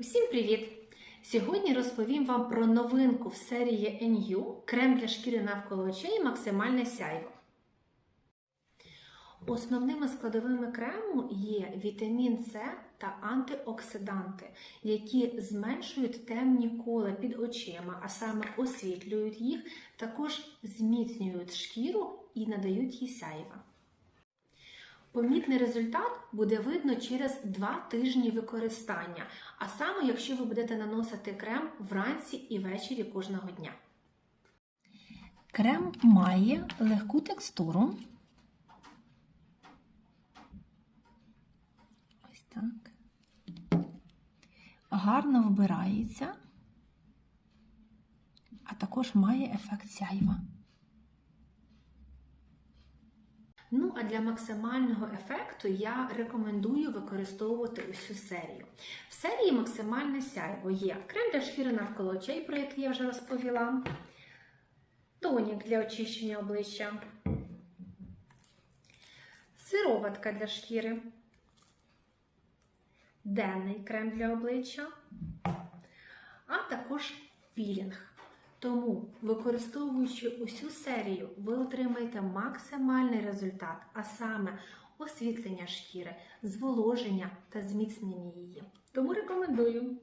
Усім привіт! Сьогодні розповім вам про новинку в серії NU крем для шкіри навколо очей максимальне сяйво. Основними складовими крему є вітамін С та антиоксиданти, які зменшують темні кола під очима, а саме освітлюють їх, також зміцнюють шкіру і надають їй сяйва. Помітний результат буде видно через 2 тижні використання, а саме якщо ви будете наносити крем вранці і ввечері кожного дня. Крем має легку текстуру. Ось так. Гарно вбирається, а також має ефект сяйва. Ну, а для максимального ефекту я рекомендую використовувати усю серію. В серії максимальне сяйво є крем для шкіри навколо очей, про який я вже розповіла, тонік для очищення обличчя, сироватка для шкіри, денний крем для обличчя, а також пілінг. Тому, використовуючи усю серію, ви отримаєте максимальний результат, а саме освітлення шкіри, зволоження та зміцнення її. Тому рекомендую.